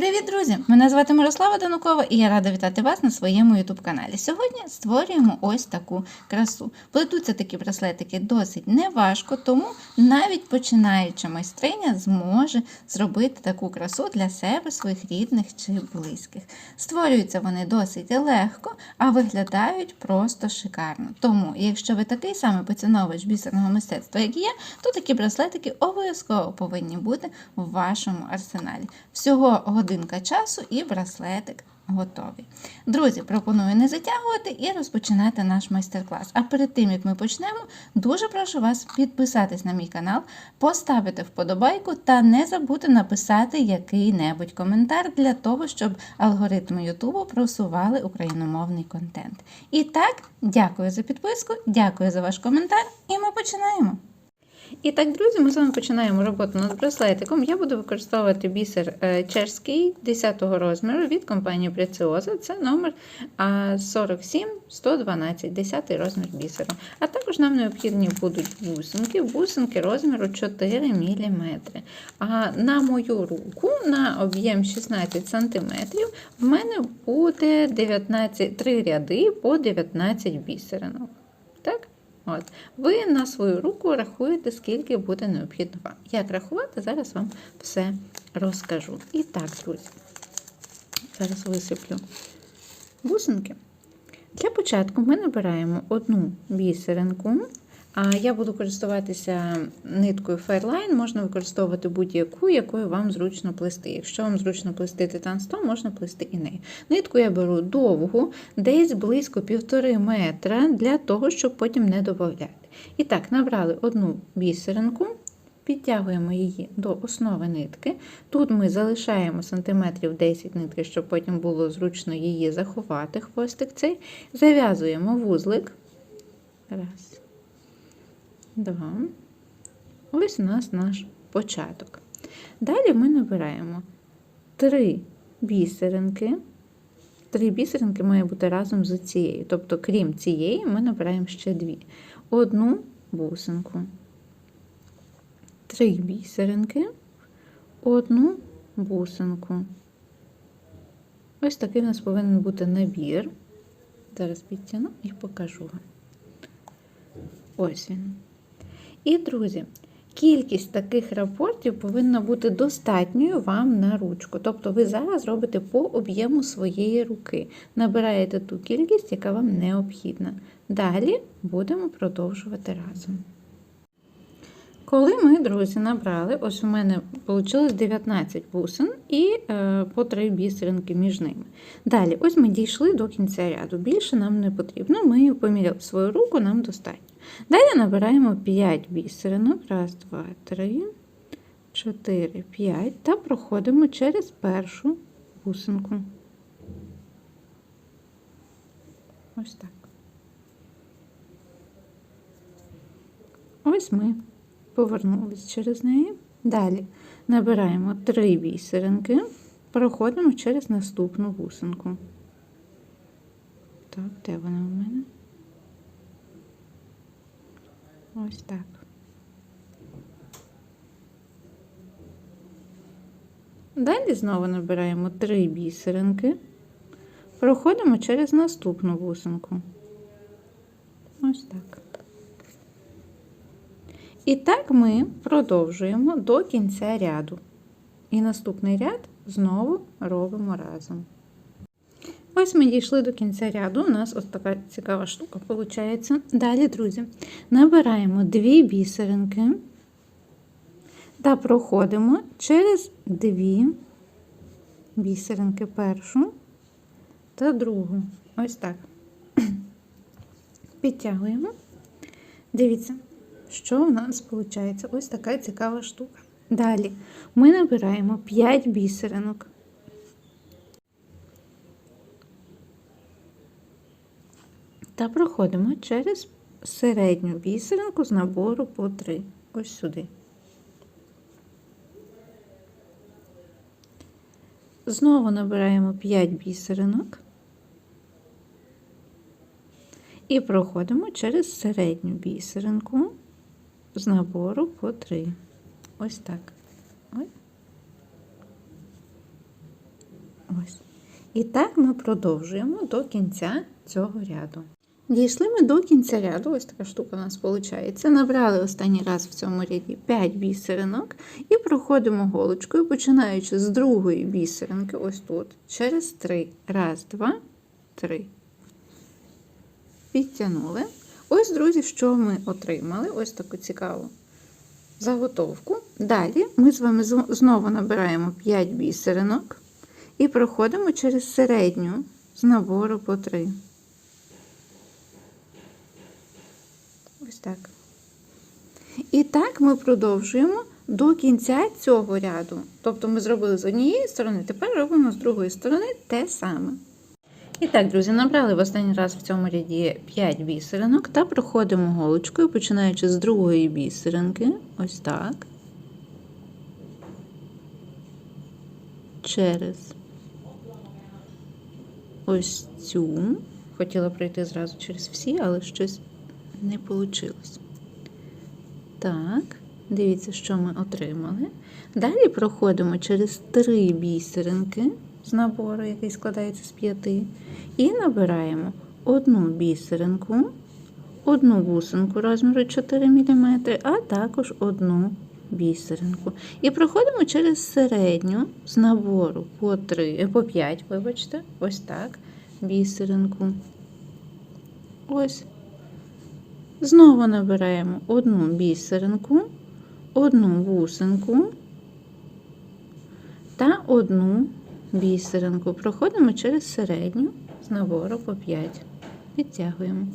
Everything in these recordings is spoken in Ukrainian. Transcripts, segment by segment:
Привіт, друзі! Мене звати Мирослава Данукова і я рада вітати вас на своєму youtube каналі. Сьогодні створюємо ось таку красу. Плетуться такі браслетики досить неважко, тому навіть починаюча майстриня зможе зробити таку красу для себе, своїх рідних чи близьких. Створюються вони досить легко, а виглядають просто шикарно. Тому, якщо ви такий самий поціновувач бісерного мистецтва, як я, то такі браслетики обов'язково повинні бути в вашому арсеналі. Всього годинка часу і браслетик готовий. Друзі, пропоную не затягувати і розпочинати наш майстер-клас. А перед тим, як ми почнемо, дуже прошу вас підписатись на мій канал, поставити вподобайку та не забути написати який-небудь коментар для того, щоб алгоритми Ютубу просували україномовний контент. І так, дякую за підписку, дякую за ваш коментар, і ми починаємо. І так, друзі, ми з вами починаємо роботу над браслетиком. Я буду використовувати бісер е, чешський 10 розміру від компанії Preціоза. Це номер 47112, 10 розмір бісеру. А також нам необхідні будуть бусинки, бусинки розміру 4 мм. А на мою руку, на об'єм 16 см, в мене буде 19, 3 ряди по 19 бісеринок. От. Ви на свою руку рахуєте, скільки буде необхідно вам. Як рахувати, зараз вам все розкажу. І так, друзі, зараз висиплю бусинки. Для початку ми набираємо одну бісеринку. А я буду користуватися ниткою Fairline, можна використовувати будь-яку, якою вам зручно плести. Якщо вам зручно плести титан 100, можна плести і нею. Нитку я беру довгу, десь близько півтори метра, для того, щоб потім не додати. І так, набрали одну бісеринку, підтягуємо її до основи нитки. Тут ми залишаємо сантиметрів 10 нитки, щоб потім було зручно її заховати, хвостик цей. Зав'язуємо вузлик. Раз два. Ось у нас наш початок. Далі ми набираємо три бісеринки. Три бісеринки має бути разом з цією. Тобто, крім цієї, ми набираємо ще дві. Одну бусинку, три бісеринки, одну бусинку. Ось такий у нас повинен бути набір. Зараз підтягну і покажу вам. Ось він. І, друзі, кількість таких рапортів повинна бути достатньою вам на ручку. Тобто ви зараз робите по об'єму своєї руки. Набираєте ту кількість, яка вам необхідна. Далі будемо продовжувати разом. Коли ми, друзі, набрали, ось у мене вийшло 19 бусин і е, по 3 бісеринки між ними. Далі, ось ми дійшли до кінця ряду. Більше нам не потрібно. Ми поміряли свою руку, нам достатньо. Далі набираємо 5 бісеринок. Раз, два, три, 4, 5 та проходимо через першу бусинку. Ось так. Ось ми повернулись через неї. Далі набираємо 3 бісеринки, проходимо через наступну бусинку. Так, де вона у мене? Ось так. Далі знову набираємо три бісеринки, проходимо через наступну бусинку. Ось так. І так ми продовжуємо до кінця ряду. І наступний ряд знову робимо разом. Ось ми дійшли до кінця ряду. У нас ось така цікава штука виходить. Далі, друзі, набираємо дві бісеринки та проходимо через дві бісеринки першу та другу. Ось так. Підтягуємо. Дивіться, що у нас виходить. Ось така цікава штука. Далі ми набираємо 5 бісеринок. Та проходимо через середню бісеринку з набору по 3. Ось сюди. Знову набираємо 5 бісеринок і проходимо через середню бісеринку з набору по 3. Ось так. Ось. І так ми продовжуємо до кінця цього ряду. Дійшли ми до кінця ряду, ось така штука у нас виходить. Набрали останній раз в цьому ряді 5 бісеринок і проходимо голочкою, починаючи з другої бісеринки, ось тут, через 3. Раз, два, три. Підтягнули. Ось, друзі, що ми отримали. Ось таку цікаву заготовку. Далі ми з вами знову набираємо 5 бісеринок і проходимо через середню з набору по 3. Так. І так ми продовжуємо до кінця цього ряду. Тобто ми зробили з однієї сторони, тепер робимо з другої сторони те саме. І так, друзі, набрали в останній раз в цьому ряді 5 бісеринок та проходимо голочкою, починаючи з другої бісеринки. Ось так. Через ось цю. Хотіла пройти зразу через всі, але щось не вийшло. Так, дивіться, що ми отримали. Далі проходимо через три бісеринки з набору, який складається з п'яти, і набираємо одну бісеринку, одну бусинку розміру 4 мм, а також одну бісеринку. І проходимо через середню з набору по 3, по 5, вибачте, ось так, бісеринку. Ось. Знову набираємо одну бісеринку, одну бусинку та одну бісеринку. Проходимо через середню з набору по 5. Підтягуємо.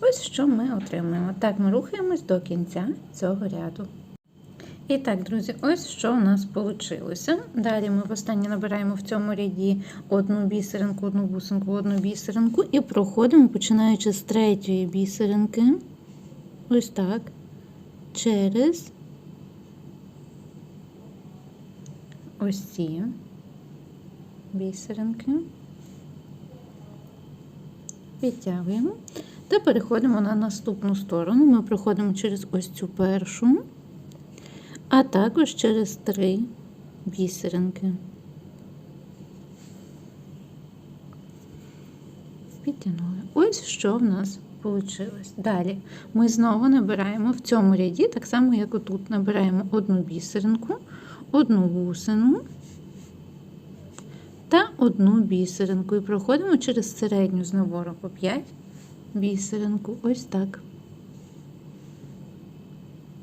Ось що ми отримуємо. Так, ми рухаємось до кінця цього ряду. І так, друзі, ось що у нас вийшло. Далі ми востаннє набираємо в цьому ряді одну бісеринку, одну бусинку, одну бісеринку і проходимо, починаючи з третьої бісеринки. Ось так. Через ось ці бісеринки. Підтягуємо та переходимо на наступну сторону. Ми проходимо через ось цю першу, а також через три бісеринки. Підтягнули. Ось що в нас вийшло. Далі ми знову набираємо в цьому ряді, так само, як отут, набираємо одну бісеринку, одну бусину та одну бісеринку. І проходимо через середню з набору по 5 бісеринку. Ось так.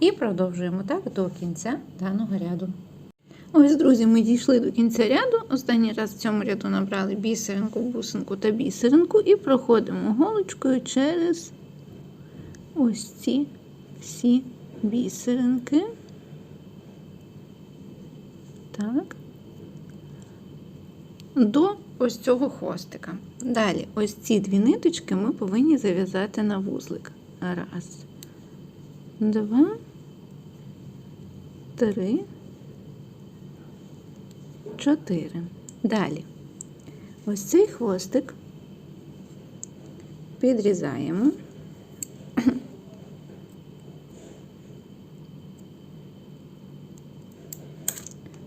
І продовжуємо так до кінця даного ряду. Ось, друзі, ми дійшли до кінця ряду. Останній раз в цьому ряду набрали бісеринку, бусинку та бісеринку і проходимо голочкою через ось ці всі бісеринки. Так. До ось цього хвостика. Далі, ось ці дві ниточки ми повинні зав'язати на вузлик. Раз, два, три. 4. Далі. Ось цей хвостик підрізаємо.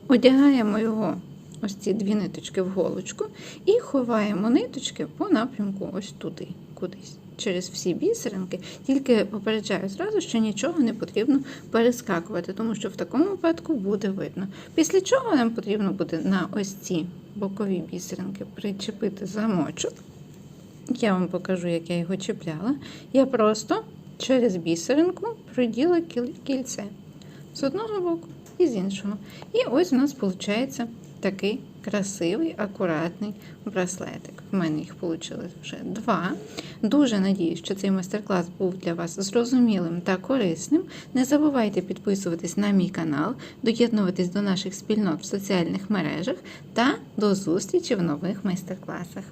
Одягаємо його, ось ці дві ниточки в голочку, і ховаємо ниточки по напрямку ось туди, кудись, через всі бісеринки. Тільки попереджаю зразу, що нічого не потрібно перескакувати, тому що в такому випадку буде видно. Після чого нам потрібно буде на ось ці бокові бісеринки причепити замочок. Я вам покажу, як я його чіпляла. Я просто через бісеринку проділа кільце з одного боку і з іншого. І ось у нас виходить такий красивий, акуратний браслетик. В мене їх вийшло вже два. Дуже надіюсь, що цей майстер-клас був для вас зрозумілим та корисним. Не забувайте підписуватись на мій канал, доєднуватись до наших спільнот в соціальних мережах та до зустрічі в нових майстер-класах.